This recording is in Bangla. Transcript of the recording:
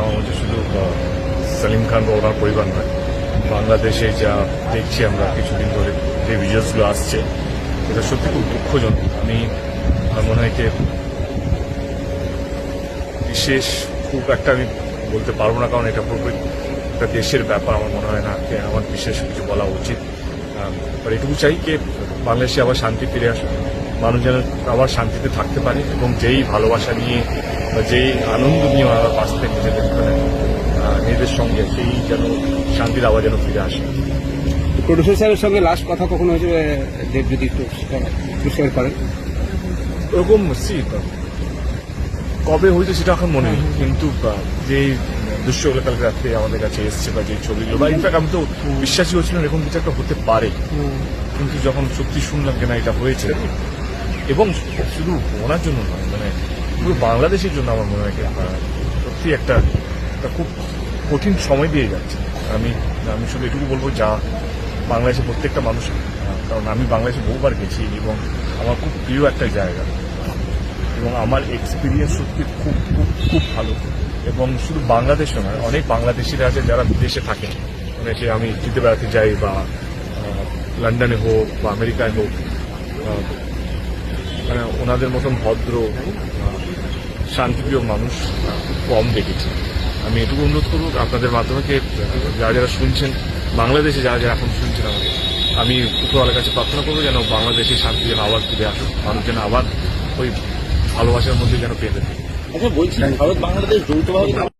আমার মধ্যে শুধু সালিম খান বা ওনার পরিবার নয়। বাংলাদেশে যা দেখছি আমরা কিছুদিন ধরে, যে ভিডিওসগুলো আসছে, এটা সত্যি খুব দুঃখজনক। আমি, আমার মনে হয় বিশেষ খুব একটা আমি বলতে পারব না, কারণ এটা পুরোপুরি একটা দেশের ব্যাপার, আমার মনে হয় না যে আমার বিশেষ কিছু বলা উচিত। আর এটুকু চাই যে বাংলাদেশে আবার শান্তি ফিরে আসুক মানুষ যেন আবার শান্তিতে থাকতে পারে এবং যেই ভালোবাসা নিয়ে বা যেই আনন্দ নিয়ে নিজেদের নিজেদের সঙ্গে সেই যেন শান্তির আওয়াজ যেন ফিরে আসে। প্রডিউসার সাহেবের সঙ্গে লাস্ট কথা কখন হয়েছে দেব যদি একটু শেয়ার করেন? ওরকম সি কবে হয়েছে সেটা এখন মনে নেই কিন্তু যে দৃশ্যগুলো কালকে রাত্রে আমাদের কাছে এসছে বা যে ছবিগুলো বা ইনফ্যাক্ট আমি তো বিশ্বাসী হচ্ছিলাম এরকম কিছু একটা হতে পারে। কিন্তু যখন সত্যি শুনলাম যে না এটা হয়েছে এবং শুধু ওনার জন্য নয় মানে পুরো বাংলাদেশের জন্য আমার মনে হয় সত্যি একটা খুব কঠিন সময় দিয়ে যাচ্ছে। আমি আমি শুধু এটুকু বলব যা বাংলাদেশের প্রত্যেকটা মানুষ, কারণ আমি বাংলাদেশে বহুবার গেছি এবং আমার খুব প্রিয় একটা জায়গা। এবং আমার এক্সপিরিয়েন্স সত্যি খুব খুব খুব ভালো। এবং শুধু বাংলাদেশে নয়, অনেক বাংলাদেশিরা আছে যারা বিদেশে থাকেন। অনেকে আমি জিতে বেড়াতে যাই বা লন্ডনে হোক বা আমেরিকায় হোক মানে ওনাদের মতন ভদ্র শান্তিপ্রিয় মানুষ কম দেখেছি। আমি এটুকু অনুরোধ করব, আপনাদের মাধ্যমে যারা যারা শুনছেন, বাংলাদেশে যারা যারা এখন শুনছেন আমাকে, আমি উপরওয়ালার কাছে প্রার্থনা করব যেন বাংলাদেশে শান্তি যেন আবার ফিরে আসুক, মানুষ যেন আবার ওই ভালোবাসার মধ্যে যেন পেতে থাকে। আচ্ছা বলছি ভারত বাংলাদেশ যৌথভাবে